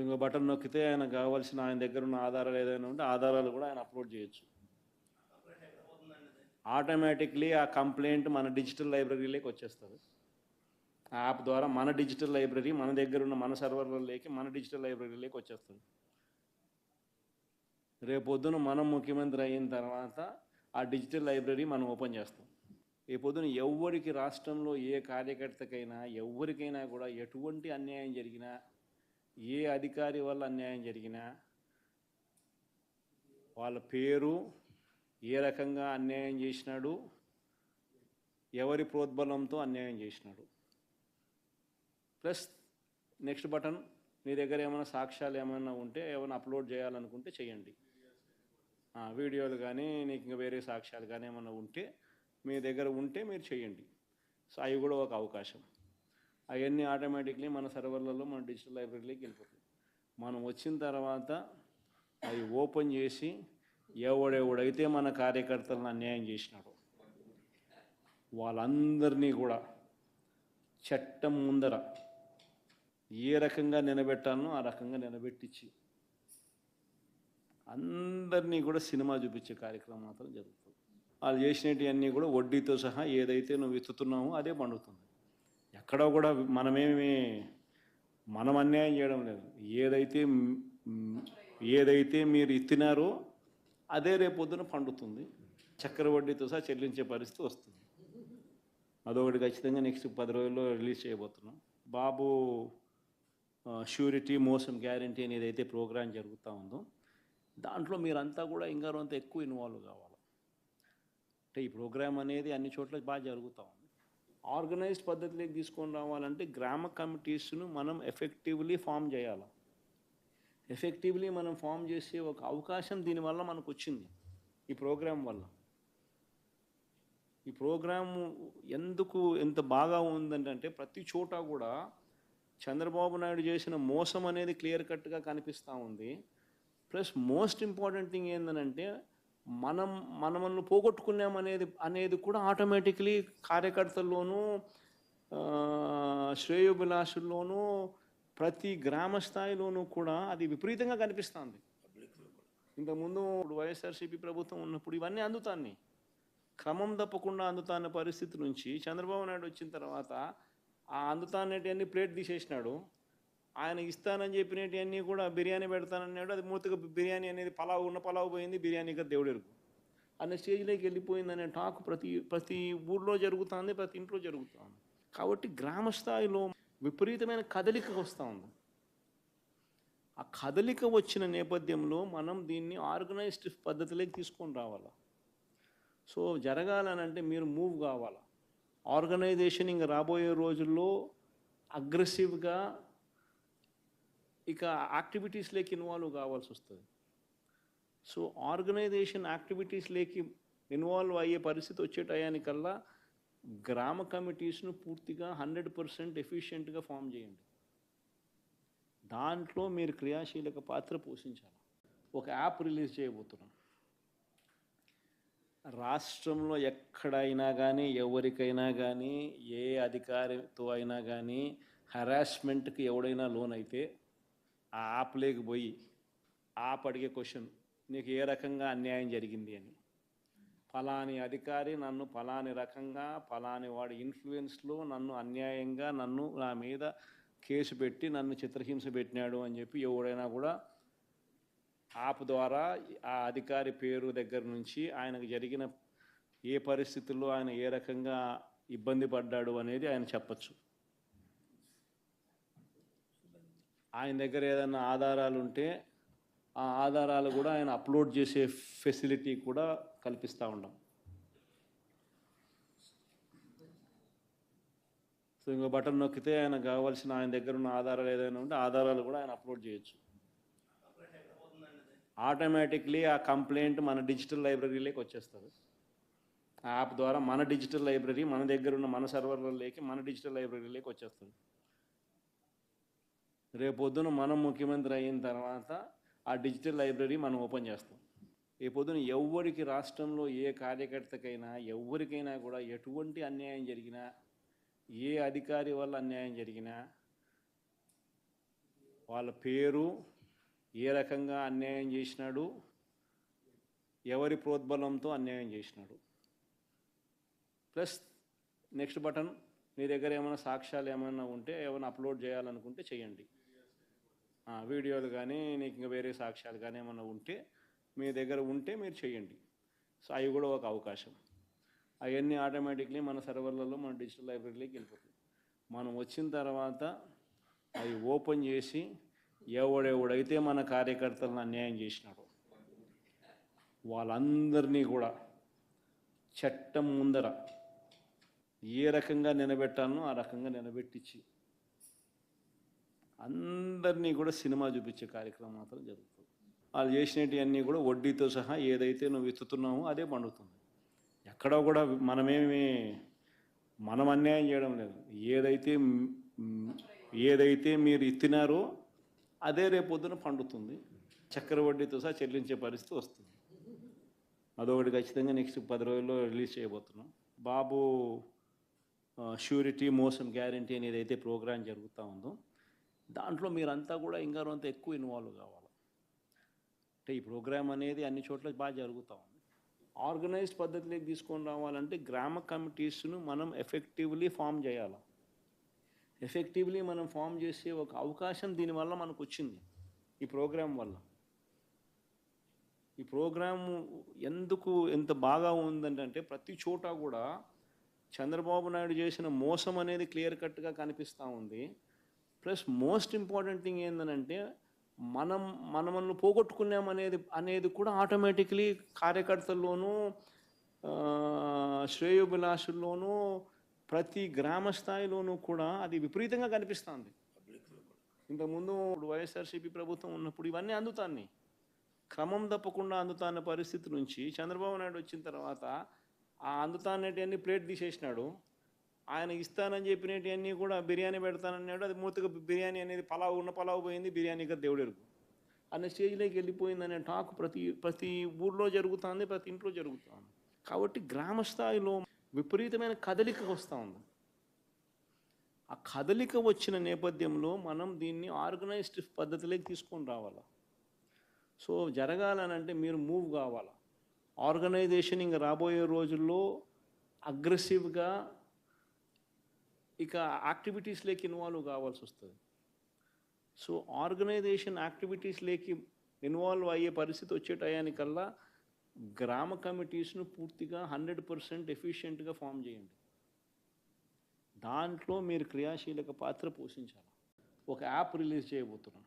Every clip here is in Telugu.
ఇంకో బటన్ నొక్కితే ఆయన కావాల్సిన ఆయన దగ్గర ఉన్న ఆధారాలు ఏదైనా ఉంటే ఆధారాలు కూడా ఆయన అప్లోడ్ చేయొచ్చు. ఆటోమేటిక్లీ ఆ కంప్లైంట్ మన డిజిటల్ లైబ్రరీలోకి వచ్చేస్తుంది. ఆ యాప్ ద్వారా మన డిజిటల్ లైబ్రరీ మన దగ్గర ఉన్న మన సర్వర్లలోకి మన డిజిటల్ లైబ్రరీలోకి వచ్చేస్తుంది. రేపొద్దున మనం ముఖ్యమంత్రి అయిన తర్వాత ఆ డిజిటల్ లైబ్రరీ మనం ఓపెన్ చేస్తాం. రేపొద్దున ఎవ్వరికి రాష్ట్రంలో ఏ కార్యకర్తకైనా ఎవరికైనా కూడా ఎటువంటి అన్యాయం జరిగినా ఏ అధికారి వల్ల అన్యాయం జరిగినా వాళ్ళ పేరు ఏ రకంగా అన్యాయం చేసినాడు ఎవరి ప్రోద్బలంతో అన్యాయం చేసినాడు. ప్లస్ నెక్స్ట్ బటన్ మీ దగ్గర ఏమైనా సాక్ష్యాలు ఏమైనా ఉంటే ఏమైనా అప్లోడ్ చేయాలనుకుంటే చేయండి. వీడియోలు కానీ నీకు ఇంకా వేరే సాక్ష్యాలు కానీ ఏమైనా ఉంటే మీ దగ్గర ఉంటే మీరు చేయండి. సో అవి కూడా ఒక అవకాశం. అవన్నీ ఆటోమేటిక్లీ మన సర్వర్లలో మన డిజిటల్ లైబ్రరీలోకి వెళ్ళిపోతుంది మనం వచ్చిన తర్వాత అవి ఓపెన్ చేసి ఎవడెవడైతే మన కార్యకర్తలను అన్యాయం చేసినాడో వాళ్ళందరినీ కూడా చట్టం ముందర ఏ రకంగా నిలబెట్టాలనో ఆ రకంగా నిలబెట్టించి అందరినీ కూడా సినిమా చూపించే కార్యక్రమం మాత్రం జరుగుతుంది. వాళ్ళు చేసినవన్నీ కూడా వడ్డీతో సహా ఏదైతే నువ్వు ఎత్తుతున్నావో అదే పండుతుంది. ఎక్కడో కూడా మనమేమి మనం అన్యాయం చేయడం లేదు. ఏదైతే ఏదైతే మీరు ఇత్తినారో అదే రేపొద్దున పండుతుంది. చక్కెర వడ్డీతో సహా చెల్లించే పరిస్థితి వస్తుంది. అదొకటి ఖచ్చితంగా నెక్స్ట్ పది రోజుల్లో రిలీజ్ చేయబోతున్నాం. బాబు షూరిటీ మోసం గ్యారంటీ అనేది అయితే ప్రోగ్రాం జరుగుతూ ఉందో దాంట్లో మీరంతా కూడా ఇంకా కొంత ఎక్కువ ఇన్వాల్వ్ కావాలి? అంటే ఈ ప్రోగ్రాం అనేది అన్ని చోట్ల బాగా జరుగుతూ ఉంది. ఆర్గనైజ్డ్ పద్ధతిలోకి తీసుకొని రావాలంటే గ్రామ కమిటీస్ను మనం ఎఫెక్టివ్లీ ఫామ్ చేయాలి? ఎఫెక్టివ్లీ మనం ఫామ్ చేసే ఒక అవకాశం దీనివల్ల మనకు వచ్చింది ఈ ప్రోగ్రాం వల్ల. ఈ ప్రోగ్రాం ఎందుకు ఎంత బాగా ఉందంటే ప్రతి చోట కూడా చంద్రబాబు నాయుడు చేసిన మోసం అనేది క్లియర్ కట్గా కనిపిస్తూ ఉంది. ప్లస్ మోస్ట్ ఇంపార్టెంట్ థింగ్ ఏంటంటే మనం మనమల్ని పోగొట్టుకున్నాం అనేది అనేది కూడా ఆటోమేటిక్లీ కార్యకర్తల్లోనూ శ్రేయోభిలాషుల్లోనూ ప్రతి గ్రామ స్థాయిలోనూ కూడా అది విపరీతంగా కనిపిస్తుంది. ఇంతకుముందు ఇప్పుడు వైఎస్ఆర్సీపీ ప్రభుత్వం ఉన్నప్పుడు ఇవన్నీ అందుతాన్ని. క్రమం తప్పకుండా అందుతాన్న పరిస్థితి నుంచి చంద్రబాబు నాయుడు వచ్చిన తర్వాత ఆ అందుతానేటివన్నీ ప్లేట్ తీసేసినాడు. ఆయన ఇస్తానని చెప్పినవన్నీ కూడా బిర్యానీ పెడతానన్నాడు. అది మూతగా బిర్యానీ అనేది పలావ్ ఉన్న పలావ్ పోయింది బిర్యానీగా దేవుడు ఎరుగు. అన్న స్టేజ్లోకి వెళ్ళిపోయిందనే టాక్ ప్రతి ప్రతి ఊర్లో జరుగుతుంది ప్రతి ఇంట్లో జరుగుతుంది. కాబట్టి గ్రామ స్థాయిలో విపరీతమైన కదలిక వస్తూ ఉంది ఆ కదలిక వచ్చిన నేపథ్యంలో మనం దీన్ని ఆర్గనైజ్డ్ పద్ధతిలోకి తీసుకొని రావాలా? సో జరగాలనంటే మీరు మూవ్ కావాలా? ఆర్గనైజేషన్ ఇంకా రాబోయే రోజుల్లో అగ్రెసివ్గా ఇక యాక్టివిటీస్లోకి ఇన్వాల్వ్ కావాల్సి వస్తుంది. సో ఆర్గనైజేషన్ యాక్టివిటీస్లోకి ఇన్వాల్వ్ అయ్యే పరిస్థితి వచ్చే టయానికల్లా గ్రామ కమిటీస్ను పూర్తిగా హండ్రెడ్ పర్సెంట్ ఎఫిషియెంట్గా ఫామ్ చేయండి. దాంట్లో మీరు క్రియాశీలక పాత్ర పోషించాలి. ఒక యాప్ రిలీజ్ చేయబోతున్నాం. రాష్ట్రంలో ఎక్కడైనా కానీ ఎవరికైనా కానీ ఏ అధికారితో అయినా కానీ హరాస్మెంట్కి ఎవడైనా లోన్ అయితే ఆ యాప్లోకి పోయి యాప్ అడిగే క్వశ్చన్ నీకు ఏ రకంగా అన్యాయం జరిగింది అని. ఫలాని అధికారి నన్ను ఫలాని రకంగా ఫలాని వాడి ఇన్ఫ్లుయెన్స్లో నన్ను అన్యాయంగా నన్ను నా మీద కేసు పెట్టి నన్ను చిత్రహింస పెట్టినాడు అని చెప్పి ఎవడైనా కూడా యాప్ ద్వారా ఆ అధికారి పేరు దగ్గర నుంచి ఆయనకు జరిగిన ఏ పరిస్థితుల్లో ఆయన ఏ రకంగా ఇబ్బంది పడ్డాడు అనేది ఆయన చెప్పచ్చు. ఆయన దగ్గర ఏదైనా ఆధారాలు ఉంటే ఆ ఆధారాలు కూడా ఆయన అప్లోడ్ చేసే ఫెసిలిటీ కూడా కల్పిస్తూ ఉన్నాం సో ఇంకో బటన్ నొక్కితే ఆయన కావాల్సిన ఆయన దగ్గర ఉన్న ఆధారాలు ఏదైనా ఉంటే ఆధారాలు కూడా ఆయన అప్లోడ్ చేయొచ్చు. ఆటోమేటిక్లీ ఆ కంప్లైంట్ మన డిజిటల్ లైబ్రరీలోకి వచ్చేస్తుంది. ఆ యాప్ ద్వారా మన డిజిటల్ లైబ్రరీ మన దగ్గర ఉన్న మన సర్వర్లలోకి మన డిజిటల్ లైబ్రరీలోకి వచ్చేస్తుంది. రేపొద్దున మనం ముఖ్యమంత్రి అయిన తర్వాత ఆ డిజిటల్ లైబ్రరీ మనం ఓపెన్ చేస్తాం. రేపొద్దున ఎవరికి రాష్ట్రంలో ఏ కార్యకర్తకైనా ఎవరికైనా కూడా ఎటువంటి అన్యాయం జరిగినా ఏ అధికారి వల్ల అన్యాయం జరిగినా వాళ్ళ పేరు ఏ రకంగా అన్యాయం చేసినాడు ఎవరి ప్రోద్బలంతో అన్యాయం చేసినాడు. ప్లస్ నెక్స్ట్ బటన్ మీ దగ్గర ఏమైనా సాక్ష్యాలు ఏమైనా ఉంటే ఏమైనా అప్లోడ్ చేయాలనుకుంటే చేయండి. వీడియోలు కానీ నీకు ఇంకా వేరే సాక్ష్యాలు కానీ ఏమైనా ఉంటే మీ దగ్గర ఉంటే మీరు చేయండి. సో అవి కూడా ఒక అవకాశం. అవన్నీ ఆటోమేటిక్లీ మన సర్వర్లలో మన డిజిటల్ లైబ్రరీలోకి వెళ్ళిపోతుంది మనం వచ్చిన తర్వాత అవి ఓపెన్ చేసి ఎవడెవడైతే మన కార్యకర్తలను అన్యాయం చేసినాడు వాళ్ళందరినీ కూడా చట్టం ముందర ఏ రకంగా నిలబెట్టాలనో ఆ రకంగా నిలబెట్టించి అందరినీ కూడా సినిమా చూపించే కార్యక్రమం మాత్రం జరుగుతుంది. వాళ్ళు చేసినవన్నీ కూడా వడ్డీతో సహా ఏదైతే నువ్వు విత్తుతున్నావో అదే పండుతుంది. ఎక్కడో కూడా మనమేమి మనం అన్యాయం చేయడం లేదు. ఏదైతే ఏదైతే మీరు ఇత్తినారో అదే రేపొద్దున పండుతుంది. చక్కెర వడ్డీతో సహా చెల్లించే పరిస్థితి వస్తుంది. అదొకటి ఖచ్చితంగా నెక్స్ట్ పది రోజుల్లో రిలీజ్ చేయబోతున్నాం. బాబు ష్యూరిటీ మోసం గ్యారంటీ అనేది అయితే ప్రోగ్రాం జరుగుతూ ఉందో దాంట్లో మీరంతా కూడా ఇంకా కొంత ఎక్కువ ఇన్వాల్వ్ కావాలి. అంటే ఈ ప్రోగ్రామ్ అనేది అన్ని చోట్ల బాగా జరుగుతూ ఉంది. ఆర్గనైజ్డ్ పద్ధతిలోకి తీసుకొని రావాలంటే గ్రామ కమిటీస్ను మనం ఎఫెక్టివ్లీ ఫామ్ చేయాలి. ఎఫెక్టివ్లీ మనం ఫామ్ చేసే ఒక అవకాశం దీనివల్ల మనకు వచ్చింది ఈ ప్రోగ్రాం వల్ల. ఈ ప్రోగ్రాము ఎందుకు ఎంత బాగా ఉందంటే ప్రతి చోట కూడా చంద్రబాబు నాయుడు చేసిన మోసం అనేది క్లియర్ కట్గా కనిపిస్తూ ఉంది. ప్లస్ మోస్ట్ ఇంపార్టెంట్ థింగ్ ఏంటంటే మనం మనమల్ని పోగొట్టుకున్నాం అనేది అనేది కూడా ఆటోమేటిక్లీ కార్యకర్తల్లోనూ శ్రేయోభిలాషుల్లోనూ ప్రతి గ్రామ స్థాయిలోనూ కూడా అది విపరీతంగా కనిపిస్తుంది. ఇంతకుముందు ఇప్పుడు వైఎస్ఆర్సీపీ ప్రభుత్వం ఉన్నప్పుడు ఇవన్నీ అందుతాన్ని. క్రమం తప్పకుండా అందుతాన్న పరిస్థితి నుంచి చంద్రబాబు నాయుడు వచ్చిన తర్వాత ఆ అందుతానేటివన్నీ ప్లేట్ తీసేసినాడు. ఆయన ఇస్తానని చెప్పినవన్నీ కూడా బిర్యానీ పెడతానన్నాడు. అది మూతగా బిర్యానీ అనేది పలావ్ ఉన్న పలావ్ పోయింది బిర్యానీగా దేవుడెరుగు అన్న స్టేజ్లోకి వెళ్ళిపోయిందనే టాక్ ప్రతి ప్రతి ఊర్లో జరుగుతుంది ప్రతి ఇంట్లో జరుగుతుంది. కాబట్టి గ్రామ స్థాయిలో విపరీతమైన కదలిక వస్తూ ఉంది. ఆ కదలిక వచ్చిన నేపథ్యంలో మనం దీన్ని ఆర్గనైజ్డ్ పద్ధతిలోకి తీసుకొని రావాలి? సో జరగాలనంటే మీరు మూవ్ కావాలి? ఆర్గనైజేషన్ ఇంకా రాబోయే రోజుల్లో అగ్రెసివ్గా ఇక యాక్టివిటీస్లోకి ఇన్వాల్వ్ కావాల్సి వస్తుంది. సో ఆర్గనైజేషన్ యాక్టివిటీస్లోకి ఇన్వాల్వ్ అయ్యే పరిస్థితి వచ్చే టయానికల్లా గ్రామ కమిటీస్ను పూర్తిగా హండ్రెడ్ పర్సెంట్ ఎఫిషియెంట్గా ఫామ్ చేయండి. దాంట్లో మీరు క్రియాశీలక పాత్ర పోషించాలి. ఒక యాప్ రిలీజ్ చేయబోతున్నాం.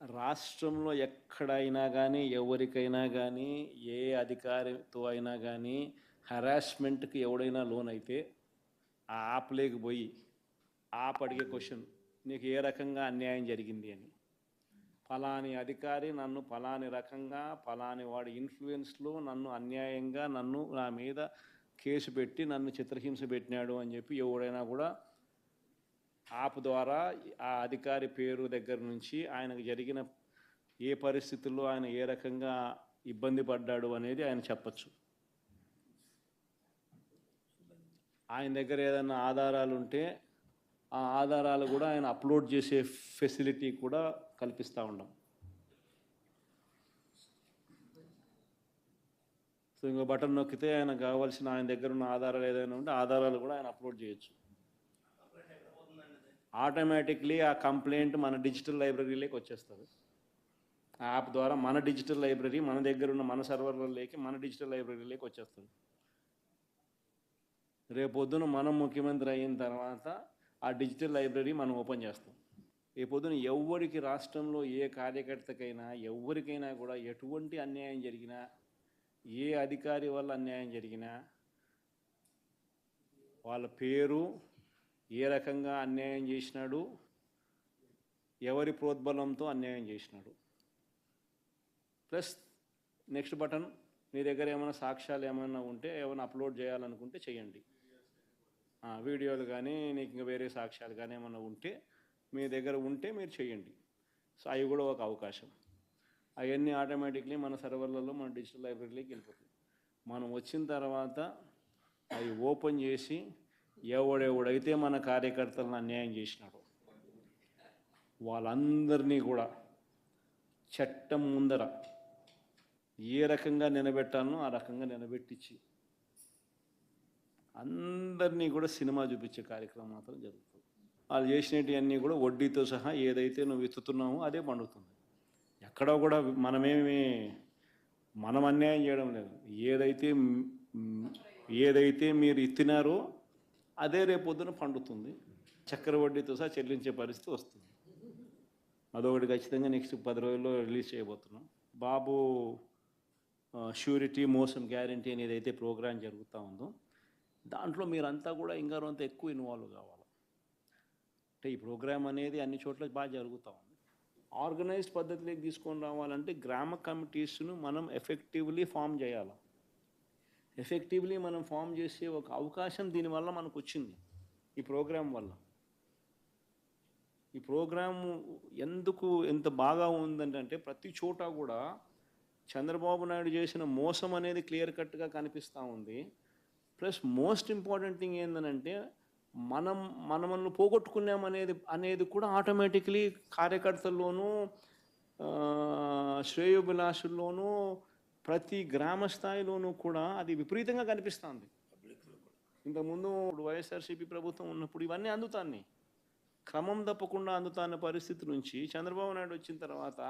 రాష్ట్రంలో ఎక్కడైనా కానీ ఎవరికైనా కానీ ఏ అధికారితో అయినా కానీ హరాస్మెంట్కి ఎవడైనా లోన్ అయితే ఆ యాప్లోకి పోయి ఆప్ అడిగే క్వశ్చన్ నీకు ఏ రకంగా అన్యాయం జరిగింది అని. ఫలాని అధికారి నన్ను ఫలాని రకంగా ఫలాని వాడి ఇన్ఫ్లుయెన్స్లో నన్ను అన్యాయంగా నన్ను నా మీద కేసు పెట్టి నన్ను చిత్రహింస పెట్టినాడు అని చెప్పి ఎవడైనా కూడా యాప్ ద్వారా ఆ అధికారి పేరు దగ్గర నుంచి ఆయనకు జరిగిన ఏ పరిస్థితుల్లో ఆయన ఏ రకంగా ఇబ్బంది పడ్డాడు అనేది ఆయన చెప్పచ్చు. ఆయన దగ్గర ఏదైనా ఆధారాలు ఉంటే ఆ ఆధారాలు కూడా ఆయన అప్లోడ్ చేసే ఫెసిలిటీ కూడా కల్పిస్తూ ఉన్నాం సో ఇంకో బటన్ నొక్కితే ఆయన కావాల్సిన ఆయన దగ్గర ఉన్న ఆధారాలు ఏదైనా ఉంటే ఆధారాలు కూడా ఆయన అప్లోడ్ చేయొచ్చు. ఆటోమేటిక్లీ ఆ కంప్లైంట్ మన డిజిటల్ లైబ్రరీలోకి వచ్చేస్తుంది. ఆ యాప్ ద్వారా మన డిజిటల్ లైబ్రరీ మన దగ్గర ఉన్న మన సర్వర్లలోకి మన డిజిటల్ లైబ్రరీలోకి వచ్చేస్తుంది. రేపొద్దున మనం ముఖ్యమంత్రి అయిన తర్వాత ఆ డిజిటల్ లైబ్రరీ మనం ఓపెన్ చేస్తాం. రేపొద్దున ఎవరికి రాష్ట్రంలో ఏ కార్యకర్తకైనా ఎవరికైనా కూడా ఎటువంటి అన్యాయం జరిగినా ఏ అధికారి వల్ల అన్యాయం జరిగినా వాళ్ళ పేరు ఏ రకంగా అన్యాయం చేసినాడు ఎవరి ప్రోద్బలంతో అన్యాయం చేసినాడు. ప్లస్ నెక్స్ట్ బటన్ మీ దగ్గర ఏమైనా సాక్ష్యాలు ఏమైనా ఉంటే ఏమైనా అప్లోడ్ చేయాలనుకుంటే చేయండి. వీడియోలు కానీ నీకు ఇంకా వేరే సాక్ష్యాలు కానీ ఏమైనా ఉంటే మీ దగ్గర ఉంటే మీరు చేయండి. సో అవి కూడా ఒక అవకాశం. అవన్నీ ఆటోమేటిక్లీ మన సర్వర్లలో మన డిజిటల్ లైబ్రరీలోకి వెళ్ళిపోతుంది మనం వచ్చిన తర్వాత అవి ఓపెన్ చేసి ఎవడెవడైతే మన కార్యకర్తలను అన్యాయం చేసినాడో వాళ్ళందరినీ కూడా చట్టం ముందర ఏ రకంగా నిలబెట్టాలనో ఆ రకంగా నిలబెట్టించి అందరినీ కూడా సినిమా చూపించే కార్యక్రమం మాత్రం జరుగుతుంది. వాళ్ళు చేసినవన్నీ కూడా వడ్డీతో సహా ఏదైతే నువ్వు విత్తుతున్నావో అదే పండుతుంది. ఎక్కడో కూడా మనమేమి మనం అన్యాయం చేయడం లేదు. ఏదైతే ఏదైతే మీరు ఇత్తినారో అదే రేపొద్దున పండుతుంది. చక్కెర వడ్డీతో సహా చెల్లించే పరిస్థితి వస్తుంది. అదొకటి ఖచ్చితంగా నెక్స్ట్ పది రోజుల్లో రిలీజ్ చేయబోతున్నాం. బాబు షూరిటీ మోసం గ్యారంటీ అనేది అయితే ప్రోగ్రాం జరుగుతూ ఉందో దాంట్లో మీరంతా కూడా ఇంకా అంత ఎక్కువ ఇన్వాల్వ్ కావాలి. అంటే ఈ ప్రోగ్రామ్ అనేది అన్ని చోట్ల బాగా జరుగుతూ ఉంది. ఆర్గనైజ్డ్ పద్ధతిలోకి తీసుకొని రావాలంటే గ్రామ కమిటీస్ను మనం ఎఫెక్టివ్లీ ఫామ్ చేయాలి. ఎఫెక్టివ్లీ మనం ఫామ్ చేసే ఒక అవకాశం దీనివల్ల మనకు వచ్చింది ఈ ప్రోగ్రాం వల్ల. ఈ ప్రోగ్రాము ఎందుకు ఎంత బాగా ఉందంటే ప్రతి చోట కూడా చంద్రబాబు నాయుడు చేసిన మోసం అనేది క్లియర్ కట్గా కనిపిస్తూ ఉంది. ప్లస్ మోస్ట్ ఇంపార్టెంట్ థింగ్ ఏంటంటే మనం మనమల్ని పోగొట్టుకున్నాం అనేది అనేది కూడా ఆటోమేటిక్లీ కార్యకర్తల్లోనూ శ్రేయోభిలాషుల్లోనూ ప్రతి గ్రామ స్థాయిలోనూ కూడా అది విపరీతంగా కనిపిస్తుంది. ఇంతకుముందు వైఎస్ఆర్సీపీ ప్రభుత్వం ఉన్నప్పుడు ఇవన్నీ అందుతాన్ని. క్రమం తప్పకుండా అందుతాన్న పరిస్థితి నుంచి చంద్రబాబు నాయుడు వచ్చిన తర్వాత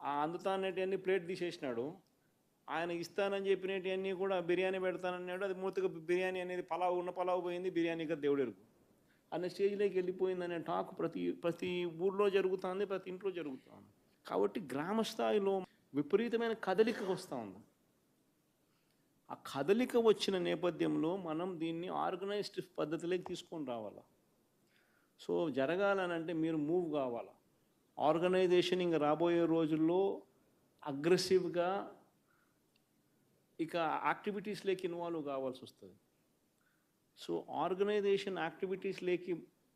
ఆ అందుతానేటివన్నీ ప్లేట్ తీసేసినాడు. ఆయన ఇస్తానని చెప్పినవన్నీ కూడా బిర్యానీ పెడతానన్నాడు. అది మూతగా బిర్యానీ అనేది పలావ్ ఉన్న పలావ్ పోయింది బిర్యానీగా కదా దేవుడెరుగు అన్న స్టేజ్లోకి అనే టాక్ ప్రతి ప్రతి ఊర్లో జరుగుతుంది ప్రతి ఇంట్లో జరుగుతుంది. కాబట్టి గ్రామ స్థాయిలో విపరీతమైన కదలిక వస్తూ ఉంది. ఆ కదలిక వచ్చిన నేపథ్యంలో మనం దీన్ని ఆర్గనైజ్డ్ పద్ధతిలోకి తీసుకొని రావాలి? సో జరగాలనంటే మీరు మూవ్ కావాలి? ఆర్గనైజేషన్ ఇంకా రాబోయే రోజుల్లో అగ్రెసివ్గా ఇక యాక్టివిటీస్లోకి ఇన్వాల్వ్ కావాల్సి వస్తుంది. సో ఆర్గనైజేషన్ యాక్టివిటీస్లోకి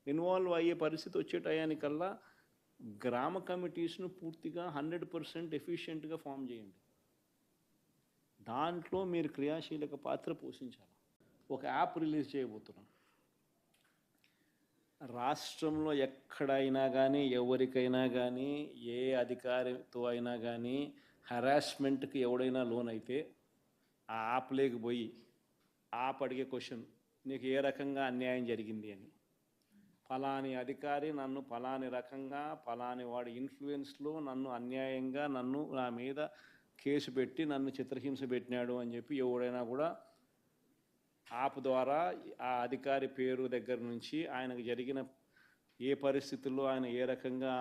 ఇన్వాల్వ్ అయ్యే పరిస్థితి వచ్చే టయానికల్లా గ్రామ కమిటీస్ను పూర్తిగా హండ్రెడ్ పర్సెంట్ ఎఫిషియెంట్గా ఫామ్ చేయండి. దాంట్లో మీరు క్రియాశీలక పాత్ర పోషించాలి. ఒక యాప్ రిలీజ్ చేయబోతున్నాం. రాష్ట్రంలో ఎక్కడైనా కానీ ఎవరికైనా కానీ ఏ అధికారితో అయినా కానీ హరాస్మెంట్కి ఎవడైనా లోన్ అయితే ఆ యాప్లోకి పోయి యాప్ అడిగే క్వశ్చన్ నీకు ఏ రకంగా అన్యాయం జరిగింది అని. ఫలాని అధికారి నన్ను ఫలాని రకంగా ఫలాని వాడి ఇన్ఫ్లుయెన్స్లో నన్ను అన్యాయంగా నన్ను నా మీద కేసు పెట్టి నన్ను చిత్రహింస పెట్టినాడు అని చెప్పి ఎవడైనా కూడా యాప్ ద్వారా ఆ అధికారి పేరు దగ్గర నుంచి ఆయనకు జరిగిన ఏ పరిస్థితుల్లో ఆయన ఏ రకంగా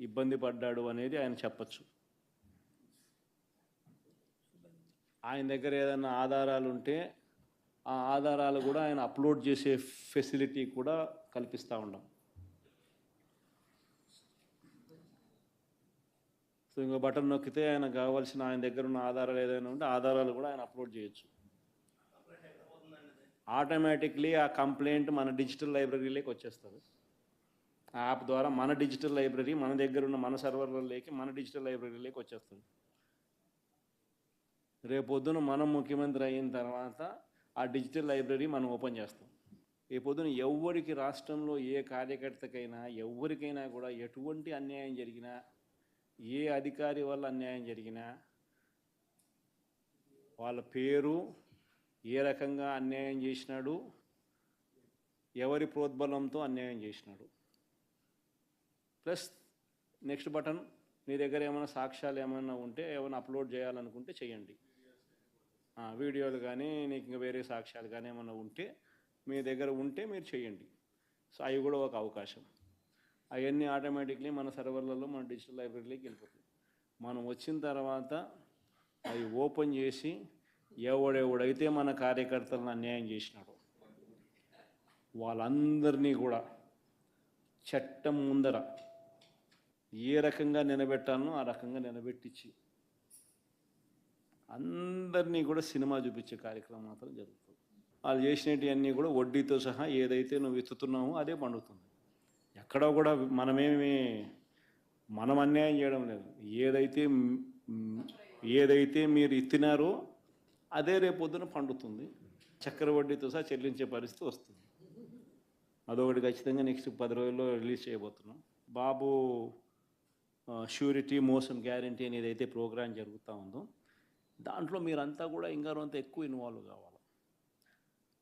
ఇబ్బంది పడ్డాడు అనేది ఆయన చెప్పచ్చు. ఆయన దగ్గర ఏదైనా ఆధారాలు ఉంటే ఆ ఆధారాలు కూడా ఆయన అప్లోడ్ చేసే ఫెసిలిటీ కూడా కల్పిస్తూ ఉన్నాం సో ఇంకో బటన్ నొక్కితే ఆయన కావాల్సిన ఆయన దగ్గర ఉన్న ఆధారాలు ఏదైనా ఉంటే ఆధారాలు కూడా ఆయన అప్లోడ్ చేయొచ్చు. ఆటోమేటిక్లీ ఆ కంప్లైంట్ మన డిజిటల్ లైబ్రరీలోకి వచ్చేస్తుంది. ఆ యాప్ ద్వారా మన డిజిటల్ లైబ్రరీ మన దగ్గర ఉన్న మన సర్వర్లలోకి మన డిజిటల్ లైబ్రరీలోకి వచ్చేస్తుంది. రేపొద్దున మనం ముఖ్యమంత్రి అయిన తర్వాత ఆ డిజిటల్ లైబ్రరీ మనం ఓపెన్ చేస్తాం. రేపొద్దున ఎవరికి రాష్ట్రంలో ఏ కార్యకర్తకైనా ఎవరికైనా కూడా ఎటువంటి అన్యాయం జరిగినా ఏ అధికారి వల్ల అన్యాయం జరిగినా వాళ్ళ పేరు ఏ రకంగా అన్యాయం చేసినాడు ఎవరి ప్రోద్బలంతో అన్యాయం చేసినాడు. ప్లస్ నెక్స్ట్ బటన్ మీ దగ్గర ఏమైనా సాక్ష్యాలు ఏమైనా ఉంటే ఏమైనా అప్లోడ్ చేయాలనుకుంటే చేయండి. వీడియోలు కానీ నీకు ఇంకా వేరే సాక్ష్యాలు కానీ ఏమైనా ఉంటే మీ దగ్గర ఉంటే మీరు చేయండి. సో అవి కూడా ఒక అవకాశం. అవన్నీ ఆటోమేటిక్లీ మన సర్వర్లలో మన డిజిటల్ లైబ్రరీలోకి వెళ్ళిపోతుంది మనం వచ్చిన తర్వాత అవి ఓపెన్ చేసి ఎవడెవడైతే మన కార్యకర్తలను అన్యాయం చేసినాడో వాళ్ళందరినీ కూడా చట్టం ముందర ఏ రకంగా నిలబెట్టాలనో ఆ రకంగా నిలబెట్టించి అందరినీ కూడా సినిమా చూపించే కార్యక్రమం మాత్రం జరుగుతుంది. వాళ్ళు చేసినవన్నీ కూడా వడ్డీతో సహా ఏదైతే నువ్వు విత్తుతున్నావో అదే పండుతుంది. ఎక్కడో కూడా మనమేమి మనం అన్యాయం చేయడం లేదు. ఏదైతే ఏదైతే మీరు ఇత్తినారో అదే రేపొద్దున పండుతుంది. చక్కెర వడ్డీతో సహా చెల్లించే పరిస్థితి వస్తుంది. అదొకటి ఖచ్చితంగా నెక్స్ట్ పది రోజుల్లో రిలీజ్ చేయబోతున్నాం. బాబు షూరిటీ మోసం గ్యారంటీ అనేది అయితే ప్రోగ్రాం జరుగుతూ ఉందో దాంట్లో మీరంతా కూడా ఇంకా అంత ఎక్కువ ఇన్వాల్వ్ కావాలి.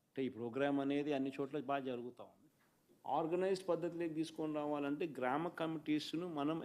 అంటే ఈ ప్రోగ్రామ్ అనేది అన్ని చోట్ల బాగా జరుగుతూ ఉంది. ఆర్గనైజ్డ్ పద్ధతిలోకి తీసుకొని రావాలంటే గ్రామ కమిటీస్ను మనం